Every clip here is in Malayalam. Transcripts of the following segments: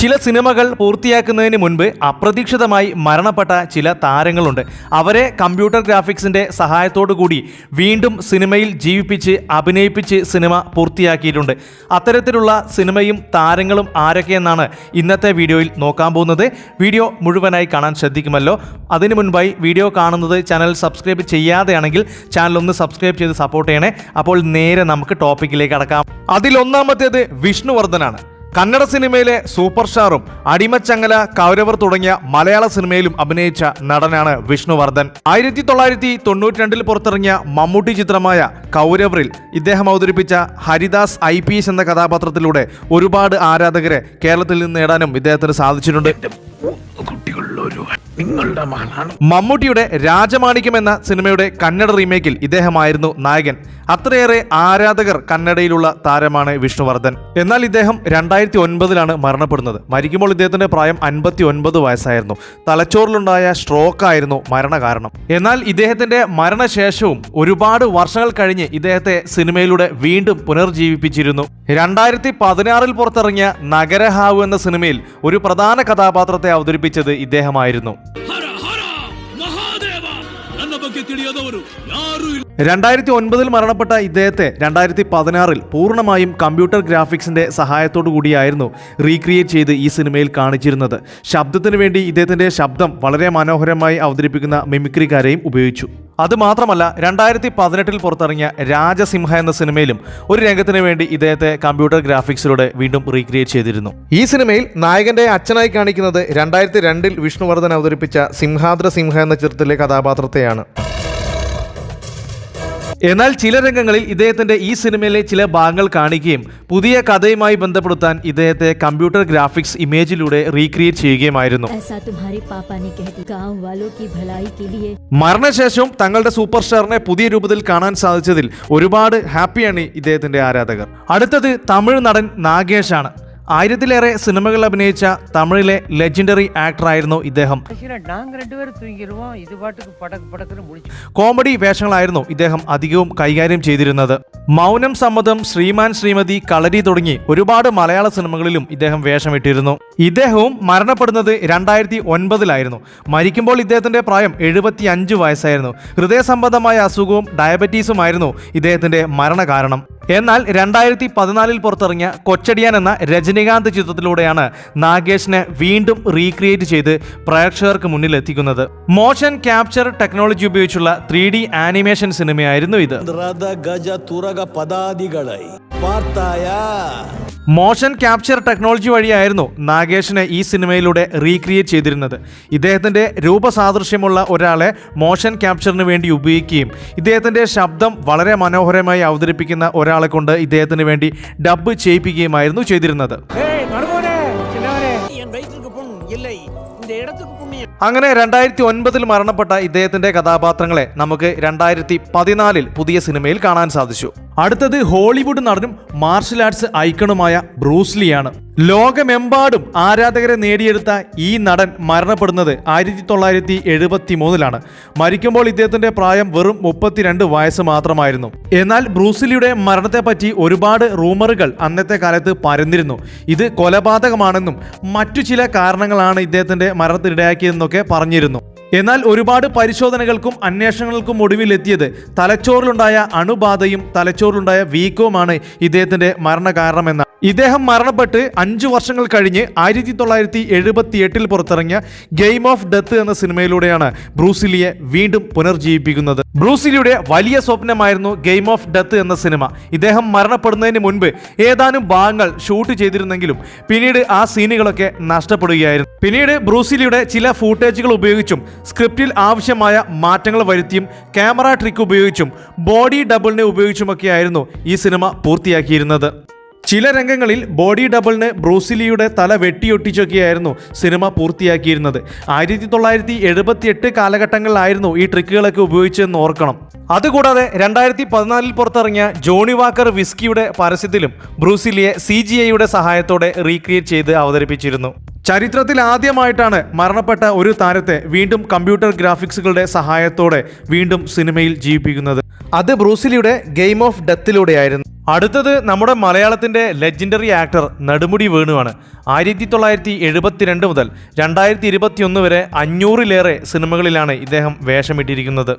ചില സിനിമകൾ പൂർത്തിയാക്കുന്നതിന് മുൻപ് അപ്രതീക്ഷിതമായി മരണപ്പെട്ട ചില താരങ്ങളുണ്ട്. അവരെ കമ്പ്യൂട്ടർ ഗ്രാഫിക്സിന്റെ സഹായത്തോടു കൂടി വീണ്ടും സിനിമയിൽ ജീവിപ്പിച്ച് അഭിനയിപ്പിച്ച് സിനിമ പൂർത്തിയാക്കിയിട്ടുണ്ട്. അത്തരത്തിലുള്ള സിനിമയും താരങ്ങളും ആരൊക്കെയെന്നാണ് ഇന്നത്തെ വീഡിയോയിൽ നോക്കാൻ പോകുന്നത്. വീഡിയോ മുഴുവനായി കാണാൻ ശ്രദ്ധിക്കുമല്ലോ. അതിനു മുൻപായി വീഡിയോ കാണുന്നത് ചാനൽ സബ്സ്ക്രൈബ് ചെയ്യാതെയാണെങ്കിൽ ചാനൽ ഒന്ന് സബ്സ്ക്രൈബ് ചെയ്ത് സപ്പോർട്ട് ചെയ്യണേ. അപ്പോൾ നേരെ നമുക്ക് ടോപ്പിക്കിലേക്ക് കടക്കാം. അതിലൊന്നാമത്തേത് വിഷ്ണുവർദ്ധനാണ്. കന്നഡ സിനിമയിലെ സൂപ്പർ സ്റ്റാറും അടിമച്ചങ്ങല കൗരവർ തുടങ്ങിയ മലയാള സിനിമയിലും അഭിനയിച്ച നടനാണ് വിഷ്ണുവർദ്ധൻ. ആയിരത്തി തൊള്ളായിരത്തി തൊണ്ണൂറ്റി രണ്ടിൽ പുറത്തിറങ്ങിയ മമ്മൂട്ടി ചിത്രമായ കൗരവറിൽ ഇദ്ദേഹം അവതരിപ്പിച്ച ഹരിദാസ് ഐ എന്ന കഥാപാത്രത്തിലൂടെ ഒരുപാട് ആരാധകരെ കേരളത്തിൽ നിന്ന് നേടാനും ഇദ്ദേഹത്തിന് സാധിച്ചിട്ടുണ്ട്. മമ്മൂട്ടിയുടെ രാജമാണിക്യം എന്ന സിനിമയുടെ കന്നഡ റീമേക്കിൽ ഇദ്ദേഹമായിരുന്നു നായകൻ. അത്രയേറെ ആരാധകർ കന്നഡയിലുള്ള താരമാണ് വിഷ്ണുവർദ്ധൻ. എന്നാൽ ഇദ്ദേഹം രണ്ടായിരത്തി ഒൻപതിലാണ് മരണപ്പെടുന്നത്. മരിക്കുമ്പോൾ ഇദ്ദേഹത്തിന്റെ പ്രായം അൻപത്തി ഒൻപത് വയസ്സായിരുന്നു. തലച്ചോറിലുണ്ടായ സ്ട്രോക്ക് ആയിരുന്നു മരണകാരണം. എന്നാൽ ഇദ്ദേഹത്തിന്റെ മരണശേഷവും ഒരുപാട് വർഷങ്ങൾ കഴിഞ്ഞ് ഇദ്ദേഹത്തെ സിനിമയിലൂടെ വീണ്ടും പുനർജീവിപ്പിച്ചിരുന്നു. രണ്ടായിരത്തി പതിനാറിൽ പുറത്തിറങ്ങിയ നഗരഹാവ് എന്ന സിനിമയിൽ ഒരു പ്രധാന കഥാപാത്രത്തെ അവതരിപ്പിച്ചത് ഇദ്ദേഹമായിരുന്നു. രണ്ടായിരത്തി ഒൻപതിൽ മരണപ്പെട്ട ഇദ്ദേഹത്തെ രണ്ടായിരത്തി പതിനാറിൽ പൂർണമായും കമ്പ്യൂട്ടർ ഗ്രാഫിക്സിന്റെ സഹായത്തോടു കൂടിയായിരുന്നു റീക്രിയേറ്റ് ചെയ്ത് ഈ സിനിമയിൽ കാണിച്ചിരുന്നത്. ശബ്ദത്തിന് വേണ്ടി ഇദ്ദേഹത്തിന്റെ ശബ്ദം വളരെ മനോഹരമായി അവതരിപ്പിക്കുന്ന മിമിക്രിക്കാരെയും ഉപയോഗിച്ചു. അതുമാത്രമല്ല രണ്ടായിരത്തി പതിനെട്ടിൽ പുറത്തിറങ്ങിയ രാജസിംഹ എന്ന സിനിമയിലും ഒരു രംഗത്തിന് വേണ്ടി ഇദ്ദേഹത്തെ കമ്പ്യൂട്ടർ ഗ്രാഫിക്സിലൂടെ വീണ്ടും റീക്രിയേറ്റ് ചെയ്തിരുന്നു. ഈ സിനിമയിൽ നായകന്റെ അച്ഛനായി കാണിക്കുന്നത് രണ്ടായിരത്തി രണ്ടിൽ വിഷ്ണുവർദ്ധൻ അവതരിപ്പിച്ച സിംഹാദ്ര സിംഹ എന്ന ചിത്രത്തിലെ കഥാപാത്രത്തെയാണ്. എന്നാൽ ചില രംഗങ്ങളിൽ ഇദ്ദേഹത്തിന്റെ ഈ സിനിമയിലെ ചില ഭാഗങ്ങൾ കാണിക്കുകയും പുതിയ കഥയുമായി ബന്ധപ്പെടുത്താൻ ഇദ്ദേഹത്തെ കമ്പ്യൂട്ടർ ഗ്രാഫിക്സ് ഇമേജിലൂടെ റീക്രിയേറ്റ് ചെയ്യുകയുമായിരുന്നു. മരണശേഷവും തങ്ങളുടെ സൂപ്പർ സ്റ്റാറിനെ പുതിയ രൂപത്തിൽ കാണാൻ സാധിച്ചതിൽ ഒരുപാട് ഹാപ്പിയാണ് ഇദ്ദേഹത്തിന്റെ ആരാധകർ. അടുത്തത് തമിഴ് നടൻ നാഗേഷ് ആണ്. ആയിരത്തിലേറെ സിനിമകൾ അഭിനയിച്ച തമിഴിലെ ലെജൻഡറി ആക്ടറായിരുന്നു ഇദ്ദേഹം. കോമഡി വേഷങ്ങളായിരുന്നു ഇദ്ദേഹം അധികവും കൈകാര്യം ചെയ്തിരുന്നത്. മൗനം സമ്മതം ശ്രീമാൻ ശ്രീമതി കളരി തുടങ്ങി ഒരുപാട് മലയാള സിനിമകളിലും ഇദ്ദേഹം വേഷമിട്ടിരുന്നു. ഇദ്ദേഹവും മരണപ്പെടുന്നത് രണ്ടായിരത്തി ഒൻപതിലായിരുന്നു മരിക്കുമ്പോൾ ഇദ്ദേഹത്തിന്റെ പ്രായം എഴുപത്തി അഞ്ച് വയസ്സായിരുന്നു. ഹൃദയ സംബന്ധമായ അസുഖവും ഡയബറ്റീസുമായിരുന്നു ഇദ്ദേഹത്തിന്റെ മരണകാരണം. എന്നാൽ രണ്ടായിരത്തി പതിനാലിൽ പുറത്തിറങ്ങിയ കൊച്ചടിയാൻ എന്ന രചന രജനികാന്ത് ചിത്രത്തിലൂടെയാണ് നാഗേഷിനെ വീണ്ടും റീക്രിയേറ്റ് ചെയ്ത് പ്രേക്ഷകർക്ക് മുന്നിൽ എത്തിക്കുന്നത്. മോഷൻ ക്യാപ്ചർ ടെക്നോളജി ഉപയോഗിച്ചുള്ള ത്രീ ഡി ആനിമേഷൻ സിനിമയായിരുന്നു ഇത്. മോഷൻ ക്യാപ്ചർ ടെക്നോളജി വഴിയായിരുന്നു നാഗേഷിനെ ഈ സിനിമയിലൂടെ റീക്രിയേറ്റ് ചെയ്തിരുന്നത്. ഇദ്ദേഹത്തിന്റെ രൂപസാദൃശ്യമുള്ള ഒരാളെ മോഷൻ ക്യാപ്ചറിന് വേണ്ടി ഉപയോഗിക്കുകയും ഇദ്ദേഹത്തിന്റെ ശബ്ദം വളരെ മനോഹരമായി അവതരിപ്പിക്കുന്ന ഒരാളെ കൊണ്ട് ഇദ്ദേഹത്തിന് വേണ്ടി ഡബ്ബ് ചെയ്യിപ്പിക്കുകയുമായിരുന്നു ചെയ്തിരുന്നത്. അങ്ങനെ രണ്ടായിരത്തി ഒൻപതിൽ മരണപ്പെട്ട ഇദ്ദേഹത്തിന്റെ കഥാപാത്രങ്ങളെ നമുക്ക് രണ്ടായിരത്തി പതിനാലിൽ പുതിയ സിനിമയിൽ കാണാൻ സാധിച്ചു. അടുത്തത് ഹോളിവുഡ് നടനും മാർഷൽ ആർട്സ് ഐക്കണുമായ ബ്രൂസ്ലിയാണ് ലോകമെമ്പാടും ആരാധകരെ നേടിയെടുത്ത ഈ നടൻ മരണപ്പെടുന്നത് ആയിരത്തി തൊള്ളായിരത്തി എഴുപത്തി മൂന്നിലാണ് മരിക്കുമ്പോൾ ഇദ്ദേഹത്തിന്റെ പ്രായം വെറും മുപ്പത്തിരണ്ട് വയസ്സ് മാത്രമായിരുന്നു. എന്നാൽ ബ്രൂസ്ലിയുടെ മരണത്തെപ്പറ്റി ഒരുപാട് റൂമറുകൾ അന്നത്തെ കാലത്ത് പരന്നിരുന്നു. ഇത് കൊലപാതകമാണെന്നും മറ്റു ചില കാരണങ്ങളാണ് ഇദ്ദേഹത്തിന്റെ മരണത്തിനിടയാക്കിയതെന്നൊക്കെ പറഞ്ഞിരുന്നു. എന്നാൽ ഒരുപാട് പരിശോധനകൾക്കും അന്വേഷണങ്ങൾക്കും ഒടുവിലെത്തിയത് തലച്ചോറിലുണ്ടായ അണുബാധയും തലച്ചോറിലുണ്ടായ വീക്കവുമാണ് ഇദ്ദേഹത്തിന്റെ മരണകാരണമെന്ന ഇദ്ദേഹം മരണപ്പെട്ട് അഞ്ചു വർഷങ്ങൾ കഴിഞ്ഞ് ആയിരത്തി തൊള്ളായിരത്തി എഴുപത്തി എട്ടിൽ പുറത്തിറങ്ങിയ ഗെയിം ഓഫ് ഡെത്ത് എന്ന സിനിമയിലൂടെയാണ് ബ്രൂസിലിയെ വീണ്ടും പുനർജീവിപ്പിക്കുന്നത്. ബ്രൂസിലിയുടെ വലിയ സ്വപ്നമായിരുന്നു ഗെയിം ഓഫ് ഡെത്ത് എന്ന സിനിമ. ഇദ്ദേഹം മരണപ്പെടുന്നതിന് മുൻപ് ഏതാനും ഭാഗങ്ങൾ ഷൂട്ട് ചെയ്തിരുന്നെങ്കിലും പിന്നീട് ആ സീനുകളൊക്കെ നഷ്ടപ്പെടുകയായിരുന്നു. പിന്നീട് ബ്രൂസിലിയുടെ ചില ഫൂട്ടേജുകൾ ഉപയോഗിച്ചും സ്ക്രിപ്റ്റിൽ ആവശ്യമായ മാറ്റങ്ങൾ വരുത്തിയും ക്യാമറ ട്രിക്ക് ഉപയോഗിച്ചും ബോഡി ഡബിളിനെ ഉപയോഗിച്ചുമൊക്കെയായിരുന്നു ഈ സിനിമ പൂർത്തിയാക്കിയിരുന്നത്. ചില രംഗങ്ങളിൽ ബോഡി ഡബിളിന് ബ്രൂസിലിയുടെ തല വെട്ടിയൊട്ടിച്ചൊക്കെയായിരുന്നു സിനിമ പൂർത്തിയാക്കിയിരുന്നത്. ആയിരത്തി തൊള്ളായിരത്തി എഴുപത്തി എട്ട് കാലഘട്ടങ്ങളിലായിരുന്നു ഈ ട്രിക്കുകളൊക്കെ ഉപയോഗിച്ചതെന്ന് ഓർക്കണം. അതുകൂടാതെ രണ്ടായിരത്തി പതിനാലിൽ പുറത്തിറങ്ങിയ ജോണി വാക്കർ വിസ്കിയുടെ പരസ്യത്തിലും ബ്രൂസിലിയെ സി ജി ഐയുടെ സഹായത്തോടെ റീക്രിയേറ്റ് ചെയ്ത് അവതരിപ്പിച്ചിരുന്നു. ചരിത്രത്തിൽ ആദ്യമായിട്ടാണ് മരണപ്പെട്ട ഒരു താരത്തെ വീണ്ടും കമ്പ്യൂട്ടർ ഗ്രാഫിക്സുകളുടെ സഹായത്തോടെ വീണ്ടും സിനിമയിൽ ജീവിപ്പിക്കുന്നത്. അത് ബ്രൂസിലിയുടെ ഗെയിം ഓഫ് ഡെത്തിലൂടെയായിരുന്നു. അടുത്തത് നമ്മുടെ മലയാളത്തിന്റെ ലെജൻഡറി ആക്ടർ നെടുമുടി വേണുവാണ്. ആയിരത്തി തൊള്ളായിരത്തി എഴുപത്തിരണ്ട് മുതൽ രണ്ടായിരത്തി ഇരുപത്തി ഒന്ന് വരെ അഞ്ഞൂറിലേറെ സിനിമകളിലാണ് ഇദ്ദേഹം വേഷമിട്ടിരിക്കുന്നത്.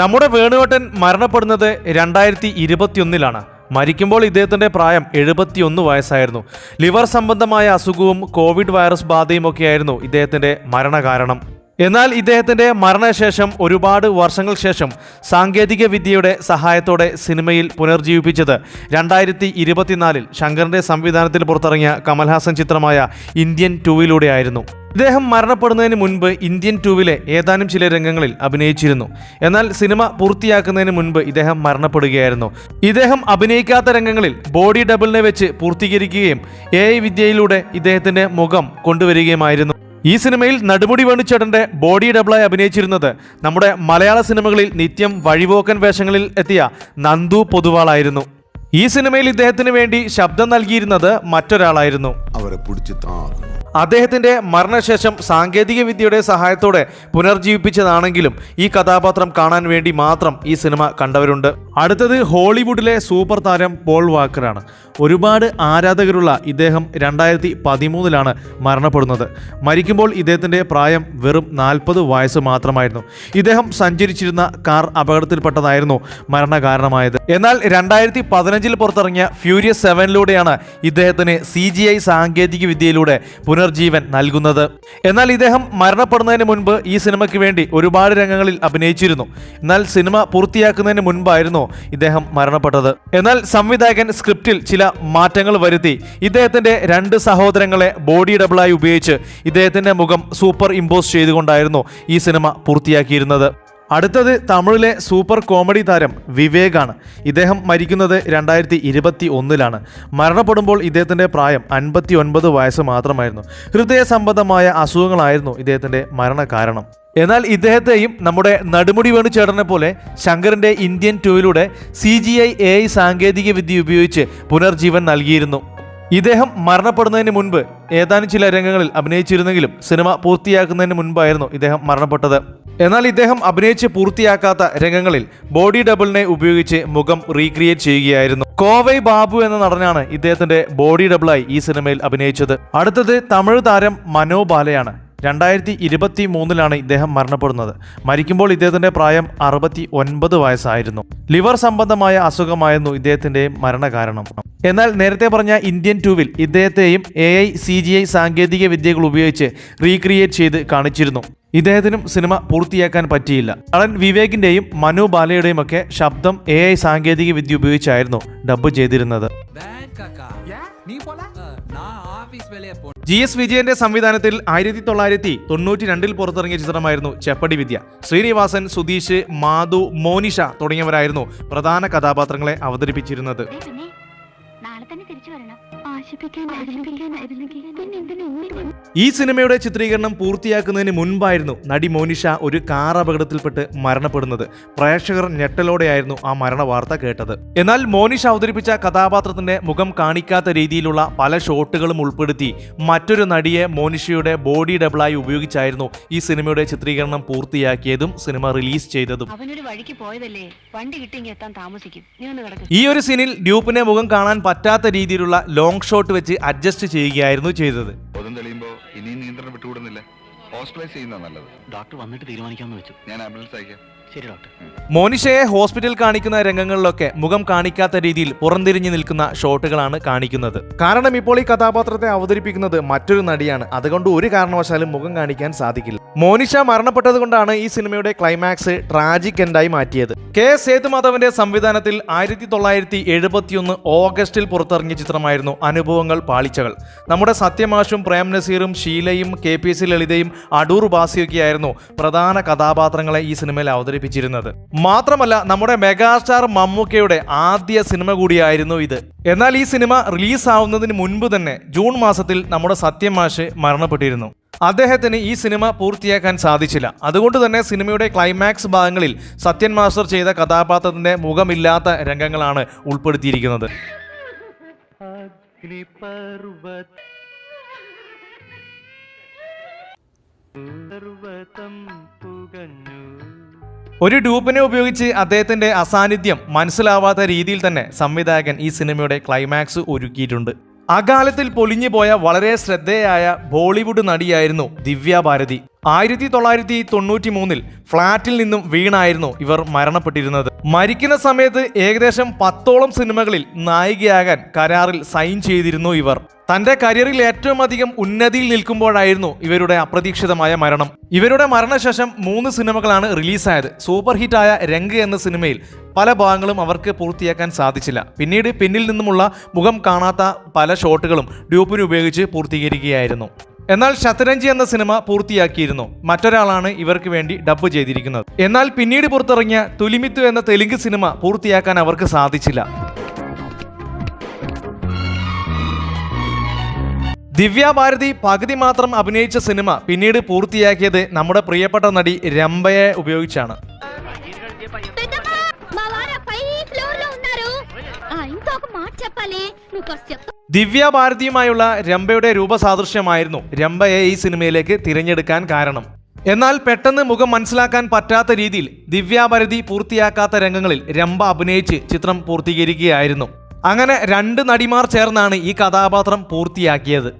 നമ്മുടെ വേണുവട്ടൻ മരണപ്പെടുന്നത് രണ്ടായിരത്തി ഇരുപത്തിയൊന്നിലാണ് മരിക്കുമ്പോൾ ഇദ്ദേഹത്തിന്റെ പ്രായം എഴുപത്തിയൊന്ന് വയസ്സായിരുന്നു. ലിവർ സംബന്ധമായ അസുഖവും കോവിഡ് വൈറസ് ബാധയും ഒക്കെയായിരുന്നു ഇദ്ദേഹത്തിന്റെ മരണകാരണം. എന്നാൽ ഇദ്ദേഹത്തിന്റെ മരണശേഷം ഒരുപാട് വർഷങ്ങൾ ശേഷം സാങ്കേതിക വിദ്യയുടെ സഹായത്തോടെ സിനിമയിൽ പുനർജീവിപ്പിച്ചത് രണ്ടായിരത്തി ഇരുപത്തിനാലിൽ ശങ്കറിന്റെ സംവിധാനത്തിൽ പുറത്തിറങ്ങിയ കമൽഹാസൻ ചിത്രമായ ഇന്ത്യൻ ടൂവിലൂടെയായിരുന്നു. ഇദ്ദേഹം മരണപ്പെടുന്നതിന് മുൻപ് ഇന്ത്യൻ ടൂവിലെ ഏതാനും ചില രംഗങ്ങളിൽ അഭിനയിച്ചിരുന്നു. എന്നാൽ സിനിമ പൂർത്തിയാക്കുന്നതിന് മുൻപ് ഇദ്ദേഹം മരണപ്പെടുകയായിരുന്നു. ഇദ്ദേഹം അഭിനയിക്കാത്ത രംഗങ്ങളിൽ ബോഡി ഡബിളിനെ വെച്ച് പൂർത്തീകരിക്കുകയും എ വിദ്യയിലൂടെ ഇദ്ദേഹത്തിന്റെ മുഖം കൊണ്ടുവരികയുമായിരുന്നു. ഈ സിനിമയിൽ നടുമുടി വേണുചേട്ടന്റെ ബോഡി ഡബിളായി അഭിനയിച്ചിരുന്നത് നമ്മുടെ മലയാള സിനിമകളിൽ നിത്യം വഴിപോക്കൻ വേഷങ്ങളിൽ എത്തിയ നന്ദു പൊതുവാളായിരുന്നു. ഈ സിനിമയിൽ ഇദ്ദേഹത്തിന് വേണ്ടി ശബ്ദം നൽകിയിരുന്നത് മറ്റൊരാളായിരുന്നു. അവരെ താക്കണം അദ്ദേഹത്തിന്റെ മരണശേഷം സാങ്കേതിക വിദ്യയുടെ സഹായത്തോടെ പുനർജീവിപ്പിച്ചതാണെങ്കിലും ഈ കഥാപാത്രം കാണാൻ വേണ്ടി മാത്രം ഈ സിനിമ കണ്ടവരുണ്ട്. അടുത്തത് ഹോളിവുഡിലെ സൂപ്പർ താരം പോൾ വാക്കറാണ്. ഒരുപാട് ആരാധകരുള്ള ഇദ്ദേഹം രണ്ടായിരത്തി പതിമൂന്നിലാണ് മരണപ്പെടുന്നത്. മരിക്കുമ്പോൾ ഇദ്ദേഹത്തിന്റെ പ്രായം വെറും നാൽപ്പത് വയസ്സ് മാത്രമായിരുന്നു. ഇദ്ദേഹം സഞ്ചരിച്ചിരുന്ന കാർ അപകടത്തിൽപ്പെട്ടതായിരുന്നു മരണകാരണമായത്. എന്നാൽ രണ്ടായിരത്തി പതിനഞ്ചിൽ പുറത്തിറങ്ങിയ ഫ്യൂരിയസ് സെവനിലൂടെയാണ് ഇദ്ദേഹത്തിന് സി ജി ഐ സാങ്കേതിക വിദ്യയിലൂടെ പുനർജീവൻ നൽകുന്നത്. എന്നാൽ ഇദ്ദേഹം മരണപ്പെടുന്നതിന് മുൻപ് ഈ സിനിമയ്ക്ക് വേണ്ടി ഒരുപാട് രംഗങ്ങളിൽ അഭിനയിച്ചിരുന്നു. എന്നാൽ സിനിമ പൂർത്തിയാക്കുന്നതിന് മുൻപായിരുന്നു ഇദ്ദേഹം മരണപ്പെട്ടത്. എന്നാൽ സംവിധായകൻ സ്ക്രിപ്റ്റിൽ ചില മാറ്റങ്ങൾ വരുത്തി. ഇദ്ദേഹത്തിന്റെ രണ്ട് സഹോദരങ്ങളെ ബോഡി ഡബിളായി ഉപയോഗിച്ച് ഇദ്ദേഹത്തിന്റെ മുഖം സൂപ്പർ ഇമ്പോസ് ചെയ്തുകൊണ്ടായിരുന്നു ഈ സിനിമ പൂർത്തിയാക്കിയിരുന്നത്. അടുത്തത് തമിഴിലെ സൂപ്പർ കോമഡി താരം വിവേകാണ്. ഇദ്ദേഹം മരിക്കുന്നത് രണ്ടായിരത്തി ഇരുപത്തി ഒന്നിലാണ് മരണപ്പെടുമ്പോൾ ഇദ്ദേഹത്തിന്റെ പ്രായം അൻപത്തി ഒൻപത് വയസ്സ് മാത്രമായിരുന്നു. ഹൃദയ സംബന്ധമായ അസുഖങ്ങളായിരുന്നു ഇദ്ദേഹത്തിന്റെ മരണകാരണം. എന്നാൽ ഇദ്ദേഹത്തെയും നമ്മുടെ നടുമുടി വേണു ചേട്ടനെ പോലെ ശങ്കറിന്റെ Indian ടൂവിലൂടെ C G I A I സാങ്കേതിക വിദ്യ ഉപയോഗിച്ച് പുനർജീവൻ നൽകിയിരുന്നു. ഇദ്ദേഹം മരണപ്പെടുന്നതിന് മുൻപ് ഏതാനും ചില രംഗങ്ങളിൽ അഭിനയിച്ചിരുന്നെങ്കിലും സിനിമ പൂർത്തിയാക്കുന്നതിന് മുൻപായിരുന്നു ഇദ്ദേഹം മരണപ്പെട്ടത്. എന്നാൽ ഇദ്ദേഹം അഭിനയിച്ച് പൂർത്തിയാക്കാത്ത രംഗങ്ങളിൽ ബോഡി ഡബിളിനെ ഉപയോഗിച്ച് മുഖം റീക്രിയേറ്റ് ചെയ്യുകയായിരുന്നു. കോവൈ ബാബു എന്ന നടനാണ് ഇദ്ദേഹത്തിന്റെ ബോഡി ഡബിളായി ഈ സിനിമയിൽ അഭിനയിച്ചത്. അടുത്തത് തമിഴ് താരം മനോ ബാലയാണ്. രണ്ടായിരത്തി ഇരുപത്തി മൂന്നിലാണ് ഇദ്ദേഹം മരണപ്പെടുന്നത്. മരിക്കുമ്പോൾ ഇദ്ദേഹത്തിന്റെ പ്രായം അറുപത്തി ഒൻപത് വയസ്സായിരുന്നു. ലിവർ സംബന്ധമായ അസുഖമായിരുന്നു ഇദ്ദേഹത്തിന്റെ മരണകാരണം. എന്നാൽ നേരത്തെ പറഞ്ഞ ഇന്ത്യൻ ടൂവിൽ ഇദ്ദേഹത്തെയും A I C G I സാങ്കേതിക വിദ്യകൾ ഉപയോഗിച്ച് റീക്രിയേറ്റ് ചെയ്ത് കാണിച്ചിരുന്നു. ഇദ്ദേഹത്തിനും സിനിമ പൂർത്തിയാക്കാൻ പറ്റിയില്ല. നടൻ വിവേകിന്റെയും മനു ബാലയുടെയും ഒക്കെ ശബ്ദം എ ഐ സാങ്കേതിക വിദ്യ ഉപയോഗിച്ചായിരുന്നു ഡബ് ചെയ്തിരുന്നത്. ജി എസ് വിജയന്റെ സംവിധാനത്തിൽ ആയിരത്തി തൊള്ളായിരത്തി തൊണ്ണൂറ്റി രണ്ടിൽ പുറത്തിറങ്ങിയ ചിത്രമായിരുന്നു ചെപ്പടി വിദ്യ. ശ്രീനിവാസൻ സുധീഷ് മാധു മോനിഷ തുടങ്ങിയവരായിരുന്നു പ്രധാന കഥാപാത്രങ്ങളെ അവതരിപ്പിച്ചിരുന്നത്. ഈ സിനിമയുടെ ചിത്രീകരണം പൂർത്തിയാക്കുന്നതിന് മുൻപായിരുന്നു നടി മോനിഷ ഒരു കാർ അപകടത്തിൽപ്പെട്ട് മരണപ്പെടുന്നത്. പ്രേക്ഷകർ ഞെട്ടലോടെയായിരുന്നു ആ മരണ വാർത്ത കേട്ടത്. എന്നാൽ മോനിഷ അവതരിപ്പിച്ച കഥാപാത്രത്തിന്റെ മുഖം കാണിക്കാത്ത രീതിയിലുള്ള പല ഷോട്ടുകളും ഉൾപ്പെടുത്തി മറ്റൊരു നടിയെ മോനിഷയുടെ ബോഡി ഡബിളായി ഉപയോഗിച്ചായിരുന്നു ഈ സിനിമയുടെ ചിത്രീകരണം പൂർത്തിയാക്കിയതും സിനിമ റിലീസ് ചെയ്തതും. ഈ ഒരു സീനിൽ ഡ്യൂപ്പിനെ മുഖം കാണാൻ പറ്റാത്ത രീതിയിലുള്ള ലോങ് ഷോട്ട് വെച്ച് അഡ്ജസ്റ്റ് ചെയ്യുകയായിരുന്നു ചെയ്തത്. ഹോസ്പിറ്റലൈസ് ചെയ്യുന്ന നല്ലത്. ഡോക്ടർ വന്നിട്ട് തീരുമാനിക്കാമെന്ന് വെച്ചു. ഞാൻ ആംബുലൻസ് അയക്കാം. ഡോക്ടർ. മോനിഷയെ ഹോസ്പിറ്റൽ കാണിക്കുന്ന രംഗങ്ങളിലൊക്കെ മുഖം കാണിക്കാത്ത രീതിയിൽ പുറംതിരിഞ്ഞു നിൽക്കുന്ന ഷോട്ടുകളാണ് കാണിക്കുന്നത്. കാരണം ഇപ്പോൾ ഈ കഥാപാത്രത്തെ അവതരിപ്പിക്കുന്നത് മറ്റൊരു നടിയാണ്. അതുകൊണ്ട് ഒരു കാരണവശാലും മുഖം കാണിക്കാൻ സാധിക്കില്ല. മോനിഷ മരണപ്പെട്ടതുകൊണ്ടാണ് ഈ സിനിമയുടെ ക്ലൈമാക്സ് ട്രാജിക് എൻഡായി മാറ്റിയത്. കെ സേതുമാധവന്റെ സംവിധാനത്തിൽ ആയിരത്തി തൊള്ളായിരത്തി എഴുപത്തിയൊന്ന് ഓഗസ്റ്റിൽ പുറത്തിറങ്ങിയ ചിത്രമായിരുന്നു അനുഭവങ്ങൾ പാളിച്ചകൾ. നമ്മുടെ സത്യമാഷും പ്രേം നസീറും ഷീലയും കെ പി സി ലളിതയും അടൂർ ബാസിയൊക്കെയായിരുന്നു പ്രധാന കഥാപാത്രങ്ങളെ ഈ സിനിമയിൽ അവതരിപ്പിച്ചിരുന്നത്. മാത്രമല്ല നമ്മുടെ മെഗാസ്റ്റാർ മമ്മൂക്കയുടെ ആദ്യ സിനിമ കൂടിയായിരുന്നു ഇത്. എന്നാൽ ഈ സിനിമ റിലീസ് ആവുന്നതിന് മുൻപ് തന്നെ ജൂൺ മാസത്തിൽ നമ്മുടെ സത്യം സത്യമാഷ് മരണപ്പെട്ടിരുന്നു. അദ്ദേഹത്തിന് ഈ സിനിമ പൂർത്തിയാക്കാൻ സാധിച്ചില്ല. അതുകൊണ്ട് തന്നെ സിനിമയുടെ ക്ലൈമാക്സ് ഭാഗങ്ങളിൽ സത്യൻ മാസ്റ്റർ ചെയ്ത കഥാപാത്രത്തിന്റെ മുഖമില്ലാത്ത രംഗങ്ങളാണ് ഉൾപ്പെടുത്തിയിരിക്കുന്നത്. ഒരു ഡൂപ്പിനെ ഉപയോഗിച്ച് അദ്ദേഹത്തിന്റെ അസാന്നിധ്യം മനസ്സിലാവാത്ത രീതിയിൽ തന്നെ സംവിധായകൻ ഈ സിനിമയുടെ ക്ലൈമാക്സ് ഒരുക്കിയിട്ടുണ്ട്. അകാലത്തിൽ പൊലിഞ്ഞുപോയ വളരെ ശ്രദ്ധേയായ ബോളിവുഡ് നടിയായിരുന്നു ദിവ്യ ഭാരതി. ആയിരത്തി തൊള്ളായിരത്തി തൊണ്ണൂറ്റി മൂന്നിൽ ഫ്ളാറ്റിൽ നിന്നും വീണായിരുന്നു ഇവർ മരണപ്പെട്ടിരുന്നത്. മരിക്കുന്ന സമയത്ത് ഏകദേശം പത്തോളം സിനിമകളിൽ നായികയാകാൻ കരാറിൽ സൈൻ ചെയ്തിരുന്നു ഇവർ. തന്റെ കരിയറിൽ ഏറ്റവും അധികം ഉന്നതിയിൽ നിൽക്കുമ്പോഴായിരുന്നു ഇവരുടെ അപ്രതീക്ഷിതമായ മരണം. ഇവരുടെ മരണശേഷം മൂന്ന് സിനിമകളാണ് റിലീസായത്. സൂപ്പർ ഹിറ്റായ രംഗ് എന്ന സിനിമയിൽ പല ഭാഗങ്ങളും അവർക്ക് പൂർത്തിയാക്കാൻ സാധിച്ചില്ല. പിന്നീട് പിന്നിൽ നിന്നുമുള്ള മുഖം കാണാത്ത പല ഷോട്ടുകളും ഡ്യൂപ്പിന് ഉപയോഗിച്ച് പൂർത്തീകരിക്കുകയായിരുന്നു. എന്നാൽ ശതരഞ്ജി എന്ന സിനിമ പൂർത്തിയാക്കിയിരുന്നു. മറ്റൊരാളാണ് ഇവർക്ക് വേണ്ടി ഡബ്ബ് ചെയ്തിരിക്കുന്നത്. എന്നാൽ പിന്നീട് പുറത്തിറങ്ങിയ തുലിമിത്തു എന്ന തെലുങ്ക് സിനിമ പൂർത്തിയാക്കാൻ അവർക്ക് സാധിച്ചില്ല. ദിവ്യ ഭാരതി പകുതി മാത്രം അഭിനയിച്ച സിനിമ പിന്നീട് പൂർത്തിയാക്കിയത് നമ്മുടെ പ്രിയപ്പെട്ട നടി രമ്പയെ ഉപയോഗിച്ചാണ്. ദിവ്യ ഭാരതിയുമായുള്ള രംഭയുടെ രൂപസാദൃശ്യമായിരുന്നു രംഭയെ ഈ സിനിമയിലേക്ക് തിരഞ്ഞെടുക്കാൻ കാരണം. എന്നാൽ പെട്ടെന്ന് മുഖം മനസ്സിലാക്കാൻ പറ്റാത്ത രീതിയിൽ ദിവ്യ ഭാരതി പൂർത്തിയാക്കാത്ത രംഗങ്ങളിൽ രംഭ അഭിനയിച്ച് ചിത്രം പൂർത്തീകരിക്കുകയായിരുന്നു. അങ്ങനെ രണ്ട് നടിമാർ ചേർന്നാണ് ഈ കഥാപാത്രം പൂർത്തിയാക്കിയത്.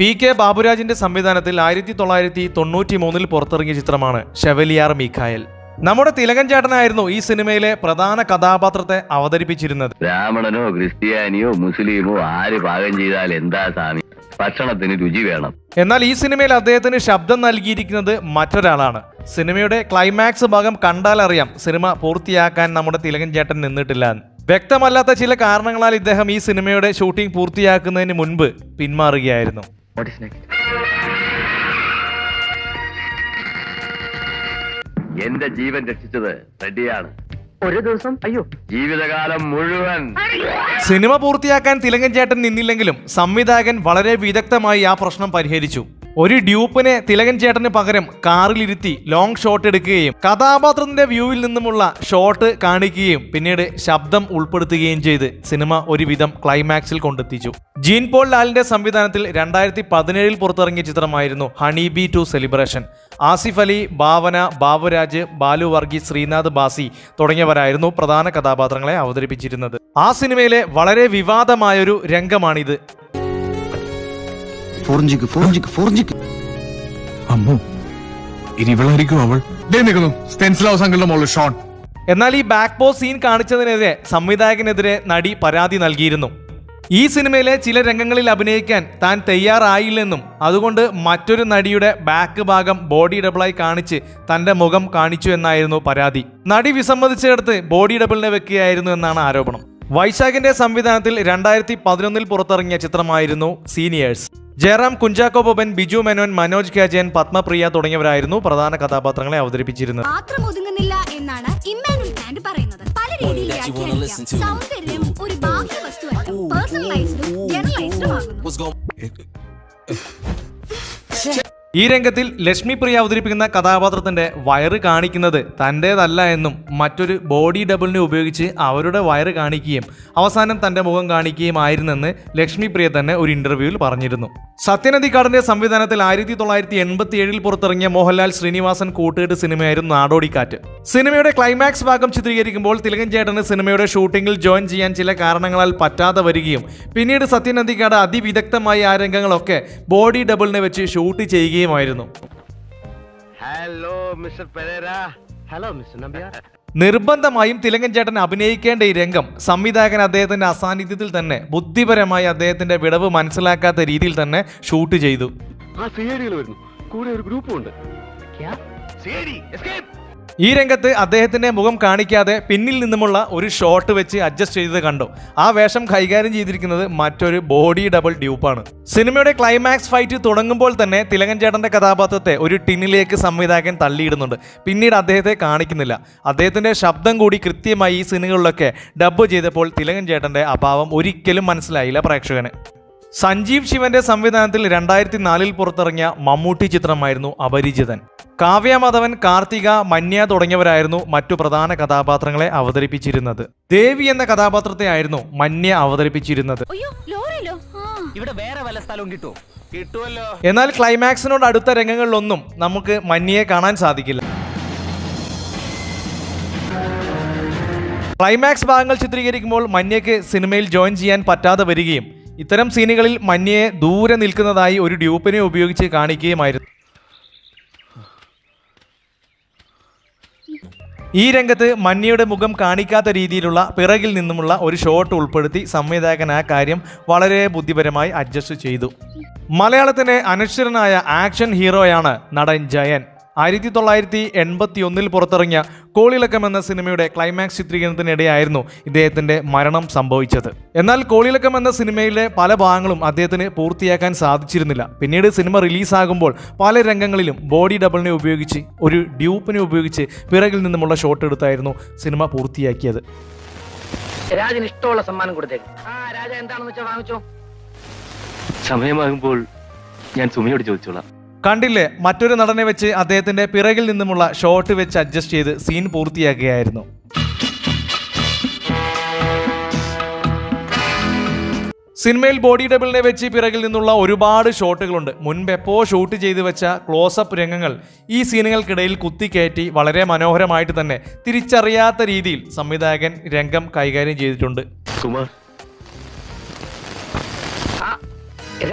പി കെ ബാബുരാജിന്റെ സംവിധാനത്തിൽ ആയിരത്തി തൊള്ളായിരത്തി തൊണ്ണൂറ്റി മൂന്നിൽ പുറത്തിറങ്ങിയ ചിത്രമാണ് ഷെവലിയാർ മീഖായൽ. നമ്മുടെ തിലകൻ ചേട്ടനായിരുന്നു ഈ സിനിമയിലെ പ്രധാന കഥാപാത്രത്തെ അവതരിപ്പിച്ചിരുന്നത്. ബ്രാഹ്മണനോ ക്രിസ്ത്യാനിയോ മുസ്ലിമോ ആര് പാകം ചെയ്താൽ എന്താ സ്വാമി? ഭക്ഷണത്തിന് രുചി വേണം. എന്നാൽ ഈ സിനിമയിൽ അദ്ദേഹത്തിന് ശബ്ദം നൽകിയിരിക്കുന്നത് മറ്റൊരാളാണ്. സിനിമയുടെ ക്ലൈമാക്സ് ഭാഗം കണ്ടാൽ അറിയാം സിനിമ പൂർത്തിയാക്കാൻ നമ്മുടെ തിലകൻ ചേട്ടൻ നിന്നിട്ടില്ല എന്ന്. വ്യക്തമല്ലാത്ത ചില കാരണങ്ങളാൽ ഇദ്ദേഹം ഈ സിനിമയുടെ ഷൂട്ടിംഗ് പൂർത്തിയാക്കുന്നതിന് മുൻപ് പിന്മാറുകയായിരുന്നു. എന്റെ ജീവൻ രക്ഷിച്ചത് റെഡിയാണ് ഒരു ദിവസം അയ്യോ. ജീവിതകാലം മുഴുവൻ. സിനിമ പൂർത്തിയാക്കാൻ തിലങ്കൻ ചേട്ടൻ നിന്നില്ലെങ്കിലും സംവിധായകൻ വളരെ വിദഗ്ധമായി ആ പ്രശ്നം പരിഹരിച്ചു. ഒരു ഡ്യൂപ്പിനെ തിലകൻ ചേട്ടന് പകരം കാറിലിരുത്തി ലോങ് ഷോട്ട് എടുക്കുകയും കഥാപാത്രത്തിന്റെ വ്യൂവിൽ നിന്നുമുള്ള ഷോട്ട് കാണിക്കുകയും പിന്നീട് ശബ്ദം ഉൾപ്പെടുത്തുകയും ചെയ്ത് സിനിമ ഒരുവിധം ക്ലൈമാക്സിൽ കൊണ്ടെത്തിച്ചു. ജീൻ പോൾ ലാലിന്റെ സംവിധാനത്തിൽ രണ്ടായിരത്തി പതിനേഴിൽ പുറത്തിറങ്ങിയ ചിത്രമായിരുന്നു honey bee two celebration. Asif Ali Bhavana Baburaj Balu Varghese Sreenath Basi തുടങ്ങിയവരായിരുന്നു പ്രധാന കഥാപാത്രങ്ങളെ അവതരിപ്പിച്ചിരുന്നത്. ആ സിനിമയിലെ വളരെ വിവാദമായൊരു രംഗമാണിത്. ഫോറഞ്ചിക്ക് ഫോറഞ്ചിക്ക് ഫോറഞ്ചിക്ക്. അമ്മോ ഇനി ഇവളായിരിക്കും അവൾ. ദേ നിൽക്കുന്നു അങ്കിളുടെ മോൾ ഷോൺ. എന്നാൽ ഈ ബാക്ക് പോസ് സീൻ കാണിച്ചതിനെതിരെ സംവിധായകനെതിരെ നടി പരാതി നൽകിയിരുന്നു. ഈ സിനിമയിലെ ചില രംഗങ്ങളിൽ അഭിനയിക്കാൻ താൻ തയ്യാറായില്ലെന്നും അതുകൊണ്ട് മറ്റൊരു നടിയുടെ ബാക്ക് ഭാഗം ബോഡി ഡബിളായി കാണിച്ച് തന്റെ മുഖം കാണിച്ചു എന്നായിരുന്നു പരാതി. നടി വിസമ്മതിച്ചെടുത്ത് ബോഡി ഡബിളിനെ വെക്കുകയായിരുന്നു എന്നാണ് ആരോപണം. വൈശാഖിന്റെ സംവിധാനത്തിൽ രണ്ടായിരത്തി പതിനൊന്നിൽ പുറത്തിറങ്ങിയ ചിത്രമായിരുന്നു സീനിയേഴ്സ് ജയറാം കുഞ്ചാക്കോ ബോബൻ ബിജു മേനോൻ മനോജ് കാജയൻ പത്മപ്രിയ തുടങ്ങിയവരായിരുന്നു പ്രധാന കഥാപാത്രങ്ങളെ അവതരിപ്പിച്ചിരുന്നത്. മാത്രം ഒതുങ്ങുന്നില്ല എന്നാണ് ഇമ്മാനുവൽ ബ്രാൻഡ് പറയുന്നത്. പല രീതിയിൽ വ്യാഖ്യാനിക്കാം. സൗന്ദര്യം ഒരു ബാഹ്യ വസ്തുവല്ല പേഴ്സണലൈസ്ഡും ജനറലൈസ്ഡും ആകുന്നു. ഈ രംഗത്തിൽ ലക്ഷ്മി പ്രിയ അവതരിപ്പിക്കുന്ന കഥാപാത്രത്തിന്റെ വയറ് കാണിക്കുന്നത് തന്റേതല്ല എന്നും മറ്റൊരു ബോഡി ഡബിളിനെ ഉപയോഗിച്ച് അവരുടെ വയറ് കാണിക്കുകയും അവസാനം തന്റെ മുഖം കാണിക്കുകയും ആയിരുന്നെന്ന് ലക്ഷ്മി പ്രിയ തന്നെ ഒരു ഇന്റർവ്യൂവിൽ പറഞ്ഞിരുന്നു. സത്യനദിക്കാടിന്റെ സംവിധാനത്തിൽ ആയിരത്തി തൊള്ളായിരത്തി എൺപത്തി ഏഴിൽ പുറത്തിറങ്ങിയ മോഹൻലാൽ ശ്രീനിവാസൻ കൂട്ടുകെട്ട് സിനിമയായിരുന്നു നാടോടിക്കാറ്റ്. സിനിമയുടെ ക്ലൈമാക്സ് ഭാഗം ചിത്രീകരിക്കുമ്പോൾ തിലകൻ ചേട്ടന് സിനിമയുടെ ഷൂട്ടിംഗിൽ ജോയിൻ ചെയ്യാൻ ചില കാരണങ്ങളാൽ പറ്റാതെ വരികയും പിന്നീട് സത്യനന്ദിക്കാട് അതിവിദഗ്ധമായി ആ രംഗങ്ങളൊക്കെ ബോഡി ഡബിളിനെ വെച്ച് shoot ചെയ്യുകയുമായിരുന്നു hello mister Pereira hello mister Nambiar നിർബന്ധമായും തിലകൻ ചേട്ടൻ അഭിനയിക്കേണ്ട ഈ രംഗം സംവിധായകൻ അദ്ദേഹത്തിന്റെ അസാന്നിധ്യത്തിൽ തന്നെ ബുദ്ധിപരമായി അദ്ദേഹത്തിന്റെ വിടവ് മനസ്സിലാക്കാത്ത രീതിയിൽ തന്നെ ഷൂട്ട് ചെയ്തു. ആ സിഐഡികൾ വരുന്നു. കൂടെ ഒരു ഗ്രൂപ്പും ഉണ്ട്. ഈ രംഗത്ത് അദ്ദേഹത്തിന്റെ മുഖം കാണിക്കാതെ പിന്നിൽ നിന്നുമുള്ള ഒരു ഷോട്ട് വെച്ച് അഡ്ജസ്റ്റ് ചെയ്തത് കണ്ടു. ആ വേഷം കൈകാര്യം ചെയ്തിരിക്കുന്നത് മറ്റൊരു ബോഡി ഡബിൾ ഡ്യൂപ്പാണ്. സിനിമയുടെ ക്ലൈമാക്സ് ഫൈറ്റ് തുടങ്ങുമ്പോൾ തന്നെ തിലകൻ ചേട്ടന്റെ കഥാപാത്രത്തെ ഒരു ടിന്നിലേക്ക് സംവിധായകൻ തള്ളിയിടുന്നുണ്ട്. പിന്നീട് അദ്ദേഹത്തെ കാണിക്കുന്നില്ല. അദ്ദേഹത്തിന്റെ ശബ്ദം കൂടി കൃത്യമായി ഈ സിനിമകളിലൊക്കെ ഡബ് ചെയ്തപ്പോൾ തിലകൻ ചേട്ടന്റെ അഭാവം ഒരിക്കലും മനസ്സിലായില്ല പ്രേക്ഷകന്. സഞ്ജീവ് ശിവന്റെ സംവിധാനത്തിൽ രണ്ടായിരത്തി നാലിൽ പുറത്തിറങ്ങിയ മമ്മൂട്ടി ചിത്രമായിരുന്നു അപരിചിതൻ. കാവ്യ മാധവൻ കാർത്തിക മന്യ തുടങ്ങിയവരായിരുന്നു മറ്റു പ്രധാന കഥാപാത്രങ്ങളെ അവതരിപ്പിച്ചിരുന്നത്. ദേവി എന്ന കഥാപാത്രത്തെ ആയിരുന്നു മന്യ അവതരിപ്പിച്ചിരുന്നത്. അയ്യോ ലോറിയിലോ ആ. ഇവിടെ വേറെ വല്ല സ്ഥലവും കിട്ടുമോ കിട്ടുമല്ലോ എന്നാൽ ക്ലൈമാക്സിനോട് അടുത്ത രംഗങ്ങളിലൊന്നും നമുക്ക് മന്യയെ കാണാൻ സാധിക്കില്ല. ക്ലൈമാക്സ് ഭാഗങ്ങൾ ചിത്രീകരിക്കുമ്പോൾ മന്യയ്ക്ക് സിനിമയിൽ ജോയിൻ ചെയ്യാൻ പറ്റാതെ വരികയും ഇത്തരം സീനുകളിൽ മന്യയെ ദൂരെ നിൽക്കുന്നതായി ഒരു ഡ്യൂപ്പിനെ ഉപയോഗിച്ച് കാണിക്കുകയുമായിരുന്നു. ഈ രംഗത്ത് മന്യയുടെ മുഖം കാണിക്കാത്ത രീതിയിലുള്ള പിറകിൽ നിന്നുമുള്ള ഒരു ഷോട്ട് ഉൾപ്പെടുത്തി സംവിധായകൻ ആ കാര്യം വളരെ ബുദ്ധിപരമായി അഡ്ജസ്റ്റ് ചെയ്തു. മലയാളത്തിലെ അനശ്വരനായ ആക്ഷൻ ഹീറോയാണ് നടൻ ജയൻ. ആയിരത്തി തൊള്ളായിരത്തി എൺപത്തി ഒന്നിൽ പുറത്തിറങ്ങിയ കോളിളക്കം എന്ന സിനിമയുടെ ക്ലൈമാക്സ് ചിത്രീകരണത്തിനിടെയായിരുന്നു ഇദ്ദേഹത്തിന്റെ മരണം സംഭവിച്ചത്. എന്നാൽ കോളിളക്കം എന്ന സിനിമയിലെ പല ഭാഗങ്ങളും അദ്ദേഹത്തിന് പൂർത്തിയാക്കാൻ സാധിച്ചിരുന്നില്ല. പിന്നീട് സിനിമ റിലീസാകുമ്പോൾ പല രംഗങ്ങളിലും ബോഡി ഡബിളിനെ ഉപയോഗിച്ച് ഒരു ഡ്യൂപ്പിനെ ഉപയോഗിച്ച് പിറകിൽ നിന്നുമുള്ള ഷോട്ട് എടുത്തായിരുന്നു സിനിമ പൂർത്തിയാക്കിയത്. രാജന് ഇഷ്ടമുള്ള സമ്മാനം കൊടുത്തേക്ക്. ആ രാജ എന്താണെന്ന് വെച്ചാൽ വാങ്ങിച്ചോ. സമയമാകുമ്പോൾ ഞാൻ സുമിയോട് ചോദിച്ചോളാം. കണ്ടില്ലേ മറ്റൊരു നടനെ വെച്ച് അദ്ദേഹത്തിന്റെ പിറകിൽ നിന്നുമുള്ള ഷോട്ട് വെച്ച് അഡ്ജസ്റ്റ് ചെയ്ത് സീൻ പൂർത്തിയാക്കുകയായിരുന്നു. സിനിമയിൽ ബോഡി ഡബിളിനെ വെച്ച് പിറകിൽ നിന്നുള്ള ഒരുപാട് ഷോട്ടുകളുണ്ട് മുൻപ് എപ്പോ ഷൂട്ട് ചെയ്തു വെച്ച ക്ലോസപ്പ് രംഗങ്ങൾ ഈ സീനുകൾക്കിടയിൽ കുത്തിക്കയറ്റി വളരെ മനോഹരമായിട്ട് തന്നെ തിരിച്ചറിയാത്ത രീതിയിൽ സംവിധായകൻ രംഗം കൈകാര്യം ചെയ്തിട്ടുണ്ട്.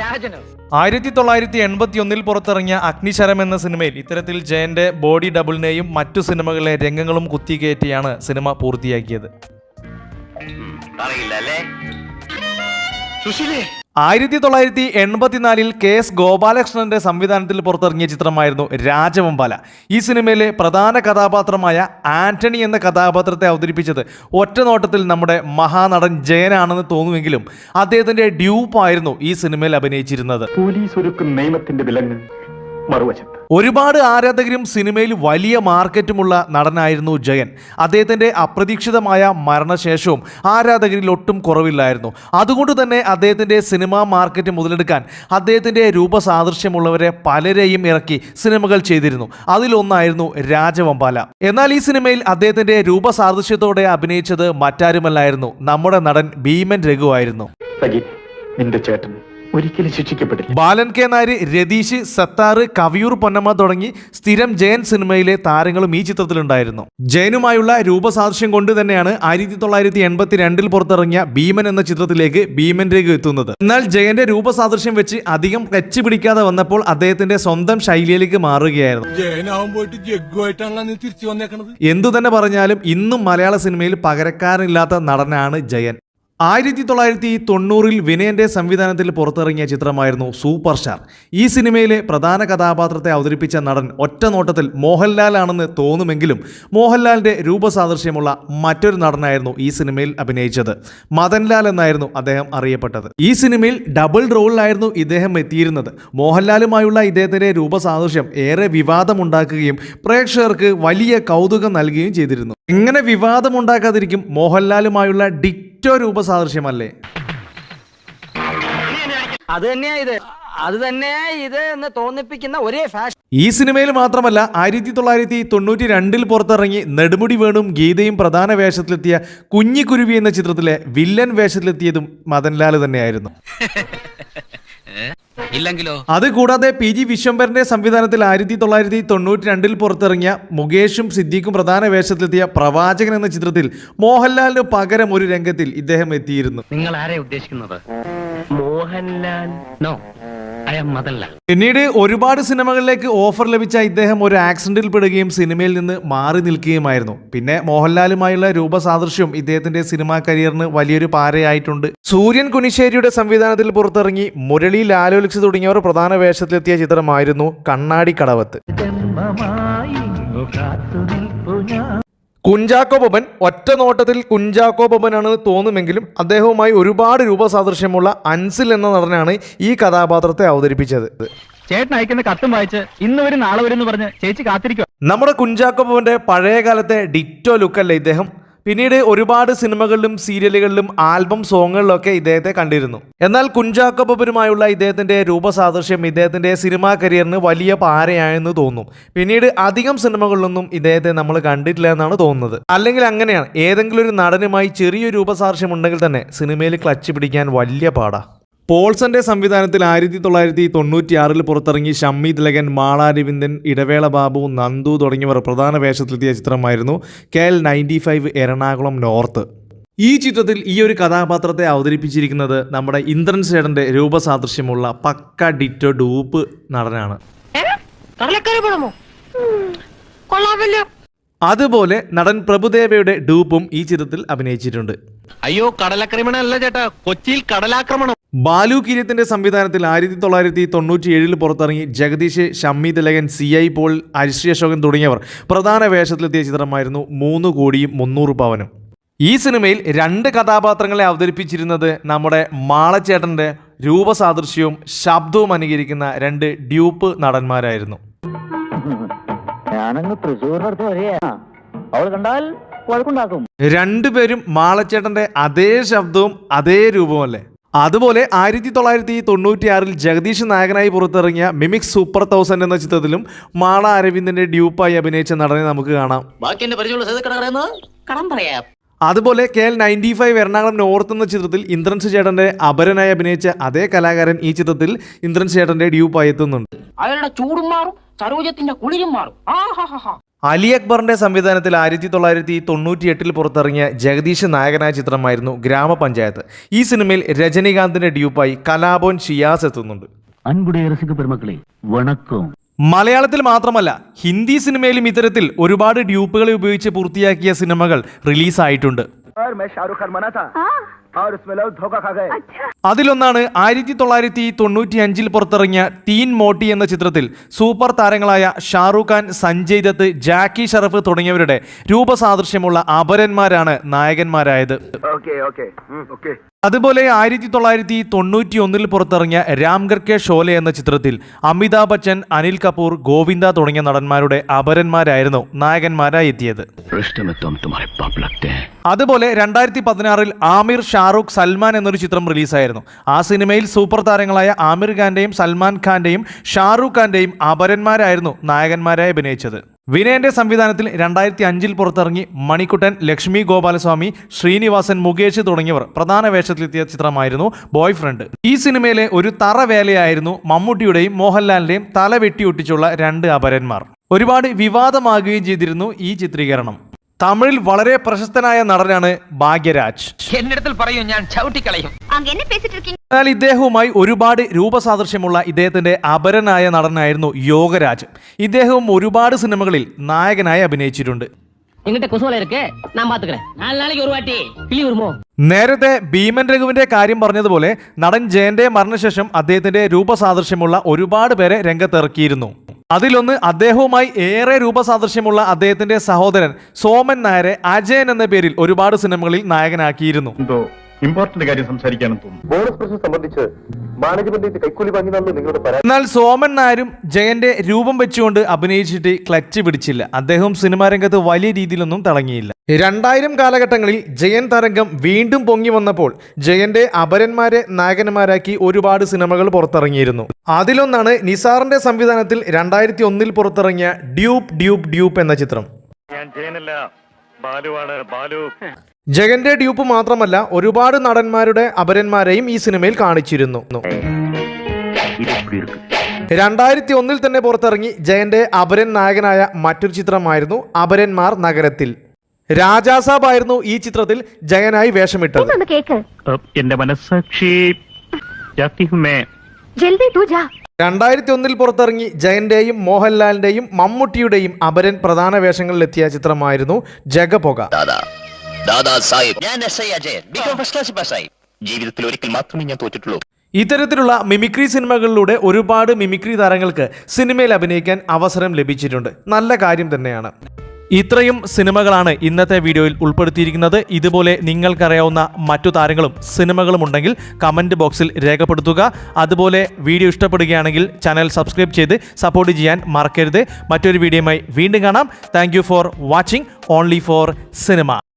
രാജനോ. ആയിരത്തി തൊള്ളായിരത്തി എൺപത്തി ഒന്നിൽ പുറത്തിറങ്ങിയ അഗ്നിശരം എന്ന സിനിമയിൽ ഇത്തരത്തിൽ ജയന്റെ ബോഡി ഡബിളിനെയും മറ്റു സിനിമകളിലെ രംഗങ്ങളും കുത്തിക്കയറ്റിയാണ് സിനിമ പൂർത്തിയാക്കിയത്. അല്ലേ ആയിരത്തി തൊള്ളായിരത്തി എൺപത്തിനാലിൽ കെ എസ് ഗോപാലകൃഷ്ണന്റെ സംവിധാനത്തിൽ പുറത്തിറങ്ങിയ ചിത്രമായിരുന്നു രാജവമ്പാല. ഈ സിനിമയിലെ പ്രധാന കഥാപാത്രമായ ആന്റണി എന്ന കഥാപാത്രത്തെ അവതരിപ്പിച്ചത് ഒറ്റ നോട്ടത്തിൽ നമ്മുടെ മഹാനടൻ ജയനാണെന്ന് തോന്നുമെങ്കിലും അദ്ദേഹത്തിന്റെ ഡ്യൂപ്പായിരുന്നു ഈ സിനിമയിൽ അഭിനയിച്ചിരുന്നത്. പോലീസ് ഒരുക്കും നിയമത്തിന്റെ വിലങ്ങ്. മറുവശത്ത്. ഒരുപാട് ആരാധകരും സിനിമയിൽ വലിയ മാർക്കറ്റുമുള്ള നടനായിരുന്നു ജയൻ. അദ്ദേഹത്തിന്റെ അപ്രതീക്ഷിതമായ മരണശേഷവും ആരാധകരിൽ ഒട്ടും കുറവില്ലായിരുന്നു. അതുകൊണ്ട് തന്നെ അദ്ദേഹത്തിന്റെ സിനിമാ മാർക്കറ്റ് മുതലെടുക്കാൻ അദ്ദേഹത്തിന്റെ രൂപസാദൃശ്യമുള്ളവരെ പലരെയും ഇറക്കി സിനിമകൾ ചെയ്തിരുന്നു. അതിലൊന്നായിരുന്നു രാജവമ്പാല. എന്നാൽ ഈ സിനിമയിൽ അദ്ദേഹത്തിന്റെ രൂപസാദൃശ്യത്തോടെ അഭിനയിച്ചത് മറ്റാരുമല്ലായിരുന്നു. നമ്മുടെ നടൻ ഭീമൻ രഘു ആയിരുന്നു. നിന്റെ ചേട്ടൻ. ഒരിക്കലും ശിക്ഷിക്കപ്പെട്ടില്ല ബാലൻ കെ നായർ രതീഷ് സത്താറ് കവിയൂർ പൊന്നമ്മ തുടങ്ങി സ്ഥിരം ജയൻ സിനിമയിലെ താരങ്ങളും ഈ ചിത്രത്തിലുണ്ടായിരുന്നു. ജയനുമായുള്ള രൂപസാദൃശ്യം കൊണ്ട് തന്നെയാണ് ആയിരത്തി തൊള്ളായിരത്തി എൺപത്തി രണ്ടിൽ പുറത്തിറങ്ങിയ ഭീമൻ എന്ന ചിത്രത്തിലേക്ക് ഭീമൻ രേഖ എത്തുന്നത്. എന്നാൽ ജയന്റെ രൂപസാദൃശ്യം വെച്ച് അധികം കച്ച് പിടിക്കാതെ വന്നപ്പോൾ അദ്ദേഹത്തിന്റെ സ്വന്തം ശൈലിയിലേക്ക് മാറുകയായിരുന്നു. ജയനാവും പോയിട്ട് ജഗ്ഗുമായിട്ടാണല്ലോ നീ തിരിച്ചു വന്നേക്കണത്. എന്തു തന്നെ പറഞ്ഞാലും ഇന്നും മലയാള സിനിമയിൽ പകരക്കാരനില്ലാത്ത നടനാണ് ജയൻ. ആയിരത്തി തൊള്ളായിരത്തി തൊണ്ണൂറിൽ വിനയന്റെ സംവിധാനത്തിൽ പുറത്തിറങ്ങിയ ചിത്രമായിരുന്നു സൂപ്പർ സ്റ്റാർ. ഈ സിനിമയിലെ പ്രധാന കഥാപാത്രത്തെ അവതരിപ്പിച്ച നടൻ ഒറ്റ നോട്ടത്തിൽ മോഹൻലാലാണെന്ന് തോന്നുമെങ്കിലും മോഹൻലാലിന്റെ രൂപസാദൃശ്യമുള്ള മറ്റൊരു നടനായിരുന്നു ഈ സിനിമയിൽ അഭിനയിച്ചത്. മദൻലാൽ എന്നായിരുന്നു അദ്ദേഹം അറിയപ്പെട്ടത്. ഈ സിനിമയിൽ ഡബിൾ റോളിലായിരുന്നു ഇദ്ദേഹം എത്തിയിരുന്നത്. മോഹൻലാലുമായുള്ള ഇദ്ദേഹത്തിന്റെ രൂപസാദൃശ്യം ഏറെ വിവാദമുണ്ടാക്കുകയും പ്രേക്ഷകർക്ക് വലിയ കൗതുകം നൽകുകയും ചെയ്തിരുന്നു. എങ്ങനെ വിവാദമുണ്ടാക്കാതിരിക്കും മോഹൻലാലുമായുള്ള ഡിക്റ്റോ രൂപസാദൃശ്യമല്ലേ? അത് തന്നെയാ ഇത്. അത് തന്നെയാ ഇത് എന്ന് തോന്നിപ്പിക്കുന്ന ഒരേ ഫാഷൻ. ഈ സിനിമയിൽ മാത്രമല്ല ആയിരത്തി തൊള്ളായിരത്തി തൊണ്ണൂറ്റി രണ്ടിൽ പുറത്തിറങ്ങി നെടുമുടി വേണും ഗീതയും പ്രധാന വേഷത്തിലെത്തിയ കുഞ്ഞിക്കുരുവി എന്ന ചിത്രത്തിലെ വില്ലൻ വേഷത്തിലെത്തിയതും മദൻലാൽ തന്നെയായിരുന്നു. ഇല്ലെങ്കിലോ? അത് കൂടാതെ പി ജി വിശ്വംഭരന്റെ സംവിധാനത്തിൽ ആയിരത്തി തൊള്ളായിരത്തി തൊണ്ണൂറ്റി രണ്ടിൽ പുറത്തിറങ്ങിയ മുകേഷും സിദ്ദീഖും പ്രധാന വേഷത്തിലെത്തിയ പ്രവാചകൻ എന്ന ചിത്രത്തിൽ മോഹൻലാലിന് പകരം ഒരു രംഗത്തിൽ ഇദ്ദേഹം എത്തിയിരുന്നു. നിങ്ങൾ ആരെ ഉദ്ദേശിക്കുന്നത്? മോഹൻലാൽ? പിന്നീട് ഒരുപാട് സിനിമകളിലേക്ക് ഓഫർ ലഭിച്ച ഇദ്ദേഹം ഒരു ആക്സിഡന്റിൽ പെടുകയും സിനിമയിൽ നിന്ന് മാറി നിൽക്കുകയുമായിരുന്നു. പിന്നെ മോഹൻലാലുമായുള്ള രൂപസാദൃശ്യം ഇദ്ദേഹത്തിന്റെ സിനിമാ കരിയറിന് വലിയൊരു പാരയായിട്ടുണ്ട്. സൂര്യൻ കുനിശ്ശേരിയുടെ സംവിധാനത്തിൽ പുറത്തിറങ്ങി മുരളി ലാലോലിക്സ് തുടങ്ങിയവർ പ്രധാന വേഷത്തിലെത്തിയ ചിത്രമായിരുന്നു കണ്ണാടി കടവത്ത്. കുഞ്ചാക്കോ ബൊബൻ ഒറ്റ നോട്ടത്തിൽ കുഞ്ചാക്കോ ബൊബനാണെന്ന് തോന്നുമെങ്കിലും അദ്ദേഹവുമായി ഒരുപാട് രൂപസാദൃശ്യമുള്ള അൻസിൽ എന്ന നടനാണ് ഈ കഥാപാത്രത്തെ അവതരിപ്പിച്ചത്. ചേട്ടൻ അയക്കുന്ന കത്തും വായിച്ച് ഇന്ന് വരും നാളെ വരും എന്ന് പറഞ്ഞ് ചേച്ചി കാത്തിരിക്കുക നമ്മുടെ കുഞ്ചാക്കോ ബൊബന്റെ പഴയ കാലത്തെ ഡിറ്റോ ലുക്കല്ലേ ഇദ്ദേഹം? പിന്നീട് ഒരുപാട് സിനിമകളിലും സീരിയലുകളിലും ആൽബം സോങ്ങുകളിലൊക്കെ ഇദ്ദേഹത്തെ കണ്ടിരുന്നു. എന്നാൽ കുഞ്ചാക്കോ ഇദ്ദേഹത്തിന്റെ രൂപസാദൃശ്യം ഇദ്ദേഹത്തിന്റെ സിനിമാ കരിയറിന് വലിയ പാരയായെന്ന് തോന്നും. പിന്നീട് അധികം സിനിമകളിലൊന്നും ഇദ്ദേഹത്തെ നമ്മൾ കണ്ടിട്ടില്ല എന്നാണ് തോന്നുന്നത്. അല്ലെങ്കിൽ അങ്ങനെയാണ് ഏതെങ്കിലും ഒരു നടനുമായി ചെറിയ രൂപസാദൃശ്യം ഉണ്ടെങ്കിൽ തന്നെ സിനിമയിൽ ക്ലച്ച് പിടിക്കാൻ വലിയ പാടാ. പോൾസന്റെ സംവിധാനത്തിൽ ആയിരത്തി തൊള്ളായിരത്തി തൊണ്ണൂറ്റി ആറിൽ പുറത്തിറങ്ങി ഷമ്മി തിലകൻ മാളാരവിന്ദൻ ഇടവേള ബാബു നന്ദു തുടങ്ങിയവർ പ്രധാന വേഷത്തിലെത്തിയ ചിത്രമായിരുന്നു K L ninety five Ernakulam north. ഈ ചിത്രത്തിൽ ഈ ഒരു കഥാപാത്രത്തെ അവതരിപ്പിച്ചിരിക്കുന്നത് നമ്മുടെ ഇന്ദ്രൻ സേടന്റെ രൂപസാദൃശ്യമുള്ള പക്ക ഡിറ്റോ ഡൂപ്പ് നടനാണ്. അതുപോലെ നടൻ പ്രഭുദേവയുടെ ഡൂപ്പും ഈ ചിത്രത്തിൽ അഭിനയിച്ചിട്ടുണ്ട്. അയ്യോ കടലക്രമണം അല്ല ചേട്ടാ. കൊച്ചിയിൽ കടലാക്രമണം. ബാലു കിര്യത്തിന്റെ സംവിധാനത്തിൽ ആയിരത്തി തൊള്ളായിരത്തി തൊണ്ണൂറ്റി ഏഴിൽ പുറത്തിറങ്ങി ജഗദീഷ് ഷമ്മി തിലകൻ സി ഐ പോൾ അരിശ്രീ അശോകൻ തുടങ്ങിയവർ പ്രധാന വേഷത്തിലെത്തിയ ചിത്രമായിരുന്നു മൂന്ന് കോടിയും മുന്നൂറ് പവനും. ഈ സിനിമയിൽ രണ്ട് കഥാപാത്രങ്ങളെ അവതരിപ്പിച്ചിരുന്നത് നമ്മുടെ മാളച്ചേട്ടന്റെ രൂപസാദൃശ്യവും ശബ്ദവും അനുകരിക്കുന്ന രണ്ട് ഡ്യൂപ്പ് നടന്മാരായിരുന്നു. അവൾ കണ്ടാൽ വഴക്കുണ്ടാക്കും. രണ്ടുപേരും മാളച്ചേട്ടന്റെ അതേ ശബ്ദവും അതേ രൂപമല്ലേ അതുപോലെ ആയിരത്തി തൊള്ളായിരത്തി തൊണ്ണൂറ്റിയാറിൽ ജഗദീഷ് നായകനായി പുറത്തിറങ്ങിയ മിമിക് സൂപ്പർ തൗസൻഡ് എന്ന ചിത്രത്തിലും മാള അരവിന്ദന്റെ ഡ്യൂപ്പായി അഭിനയിച്ച നടനെ നമുക്ക് കാണാം. അതുപോലെ K L ninety five Ernakulam north എന്ന ചിത്രത്തിൽ ഇന്ദ്രൻസ് ചേട്ടന്റെ അപരനായി അഭിനയിച്ച അതേ കലാകാരൻ ഈ ചിത്രത്തിൽ ഇന്ദ്രൻസ് ചേട്ടന്റെ ഡ്യൂപ്പായി എത്തുന്നുണ്ട്. അവരുടെ ചൂടും മാറും സരോജത്തിന്റെ കുളിരും മാറും. അലി അക്ബറിന്റെ സംവിധാനത്തിൽ ആയിരത്തി തൊള്ളായിരത്തി തൊണ്ണൂറ്റി എട്ടിൽ പുറത്തിറങ്ങിയ ജഗദീഷ് നായകനായ ചിത്രമായിരുന്നു ഗ്രാമപഞ്ചായത്ത്. ഈ സിനിമയിൽ രജനീകാന്തിന്റെ ഡ്യൂപ്പായി കലാബോൻ ഷിയാസ് എത്തുന്നുണ്ട്. മലയാളത്തിൽ മാത്രമല്ല ഹിന്ദി സിനിമയിലും ഇത്തരത്തിൽ ഒരുപാട് ഡ്യൂപ്പുകളെ ഉപയോഗിച്ച് പൂർത്തിയാക്കിയ സിനിമകൾ റിലീസായിട്ടുണ്ട്. അതിലൊന്നാണ് ആയിരത്തി തൊള്ളായിരത്തി തൊണ്ണൂറ്റി അഞ്ചിൽ പുറത്തിറങ്ങിയ ടീൻ മോട്ടി എന്ന ചിത്രത്തിൽ സൂപ്പർ താരങ്ങളായ ഷാറൂഖ് ഖാൻ സഞ്ജയ് ദത്ത് ജാക്കി ഷറഫ് തുടങ്ങിയവരുടെ രൂപസാദൃശ്യമുള്ള അപരന്മാരാണ് നായകന്മാരായത്. അതുപോലെ ആയിരത്തി തൊള്ളായിരത്തി തൊണ്ണൂറ്റി ഒന്നിൽ പുറത്തിറങ്ങിയ രാംഗർ കെ ഷോലെ എന്ന ചിത്രത്തിൽ അമിതാഭ് ബച്ചൻ അനിൽ കപൂർ ഗോവിന്ദ തുടങ്ങിയ നടന്മാരുടെ അപരന്മാരായിരുന്നു നായകന്മാരായി എത്തിയത്. അതുപോലെ രണ്ടായിരത്തി പതിനാറിൽ ആമിർ ഷാറൂഖ് സൽമാൻ എന്നൊരു ചിത്രം റിലീസായിരുന്നു. ആ സിനിമയിൽ സൂപ്പർ താരങ്ങളായ ആമിർ ഖാന്റെയും സൽമാൻ ഖാന്റെയും ഷാറൂഖ് ഖാന്റെയും അപരന്മാരായിരുന്നു നായകന്മാരായി അഭിനയിച്ചത്. വിനയന്റെ സംവിധാനത്തിൽ രണ്ടായിരത്തി അഞ്ചിൽ പുറത്തിറങ്ങി മണിക്കുട്ടൻ ലക്ഷ്മി ഗോപാലസ്വാമി ശ്രീനിവാസൻ മുകേഷ് തുടങ്ങിയവർ പ്രധാന വേഷത്തിലെത്തിയ ചിത്രമായിരുന്നു ബോയ് ഫ്രണ്ട് ഈ സിനിമയിലെ ഒരു തറ വേലയായിരുന്നു മമ്മൂട്ടിയുടെയും മോഹൻലാലിന്റെയും തല വെട്ടിയൊട്ടിച്ചുള്ള രണ്ട് അപരന്മാർ. ഒരുപാട് വിവാദമാകുകയും ചെയ്തിരുന്നു ഈ ചിത്രീകരണം. തമിഴിൽ വളരെ പ്രശസ്തനായ നടനാണ് ഭാഗ്യരാജ്. പറയും ഞാൻ എന്നാൽ ഇദ്ദേഹവുമായി ഒരുപാട് രൂപസാദൃശ്യമുള്ള ഇദ്ദേഹത്തിന്റെ അപരനായ നടനായിരുന്നു യോഗരാജ്. ഇദ്ദേഹവും ഒരുപാട് സിനിമകളിൽ നായകനായി അഭിനയിച്ചിട്ടുണ്ട്. നേരത്തെ ഭീമൻ രഘുവിന്റെ കാര്യം പറഞ്ഞതുപോലെ നടൻ ജയന്റെ മരണശേഷം അദ്ദേഹത്തിന്റെ രൂപസാദൃശ്യമുള്ള ഒരുപാട് പേരെ രംഗത്തിറക്കിയിരുന്നു അതിലൊന്ന് അദ്ദേഹവുമായി ഏറെ രൂപസാദൃശ്യമുള്ള അദ്ദേഹത്തിന്റെ സഹോദരൻ സോമൻ നായരെ അജയൻ എന്ന പേരിൽ ഒരുപാട് സിനിമകളിൽ നായകനാക്കിയിരുന്നു. ഇമ്പോർട്ടന്റ് കാര്യം സംസാരിക്കാനും തോന്നുന്നു. ബോണസ് പ്രശ്നം സംബന്ധിച്ച് മാനേജ്മെന്റ് ഇത് കൈക്കൂലി നിങ്ങളുടെ പരാതി. എന്നാൽ സോമൻ നായരും ജയന്റെ രൂപം വെച്ചുകൊണ്ട് അഭിനയിച്ചിട്ട് ക്ലച്ച് പിടിച്ചില്ല. അദ്ദേഹം സിനിമാ രംഗത്ത് വലിയ രീതിയിലൊന്നും തിളങ്ങിയില്ല. രണ്ടായിരം കാലഘട്ടങ്ങളിൽ ജയൻ തരംഗം വീണ്ടും പൊങ്ങി വന്നപ്പോൾ ജയന്റെ അപരന്മാരെ നായകന്മാരാക്കി ഒരുപാട് സിനിമകൾ പുറത്തിറങ്ങിയിരുന്നു. അതിലൊന്നാണ് നിസാറിന്റെ സംവിധാനത്തിൽ രണ്ടായിരത്തി ഒന്നിൽ പുറത്തിറങ്ങിയ ഡ്യൂപ് ഡ്യൂപ് ഡ്യൂപ്പ് എന്ന ചിത്രം. ഞാൻ ജയനല്ല ബാലുവാണ്. ബാലു. ജഗന്റെ ഡ്യൂപ്പ് മാത്രമല്ല ഒരുപാട് നടന്മാരുടെ അപരന്മാരെയും ഈ സിനിമയിൽ കാണിച്ചിരുന്നു. രണ്ടായിരത്തി ഒന്നിൽ തന്നെ പുറത്തിറങ്ങി ജയന്റെ അപരൻ നായകനായ മറ്റൊരു ചിത്രമായിരുന്നു അപരന്മാർ നഗരത്തിൽ. രാജാസാബ് ആയിരുന്നു ഈ ചിത്രത്തിൽ ജയനായി വേഷമിട്ടത്. എന്റെ മനസ്സാക്ഷി രണ്ടായിരത്തി ഒന്നിൽ പുറത്തിറങ്ങി ജയന്റെയും മോഹൻലാലിന്റെയും മമ്മൂട്ടിയുടെയും അപരൻ പ്രധാന വേഷങ്ങളിലെത്തിയ ചിത്രമായിരുന്നു ജഗപൊക. ദാദാ സാഹിബ് ഞാൻ S I Ajayan. BCom first class പാസ്സായി. ജീവിതത്തിൽ ഒരിക്കൽ മാത്രമേ ഞാൻ തോറ്റിട്ടുള്ളൂ. ഇത്തരത്തിലുള്ള മിമിക്രി സിനിമകളിലൂടെ ഒരുപാട് മിമിക്രി താരങ്ങൾക്ക് സിനിമയിൽ അഭിനയിക്കാൻ അവസരം ലഭിച്ചിട്ടുണ്ട്. നല്ല കാര്യം തന്നെയാണ്. ഇത്രയും സിനിമകളാണ് ഇന്നത്തെ വീഡിയോയിൽ ഉൾപ്പെടുത്തിയിരിക്കുന്നത്. ഇതുപോലെ നിങ്ങൾക്കറിയാവുന്ന മറ്റു താരങ്ങളും സിനിമകളും ഉണ്ടെങ്കിൽ കമന്റ് ബോക്സിൽ രേഖപ്പെടുത്തുക. അതുപോലെ വീഡിയോ ഇഷ്ടപ്പെടുകയാണെങ്കിൽ ചാനൽ സബ്സ്ക്രൈബ് ചെയ്ത് സപ്പോർട്ട് ചെയ്യാൻ മറക്കരുത്. മറ്റൊരു വീഡിയോയുമായി വീണ്ടും കാണാം. Thank for watching only for cinema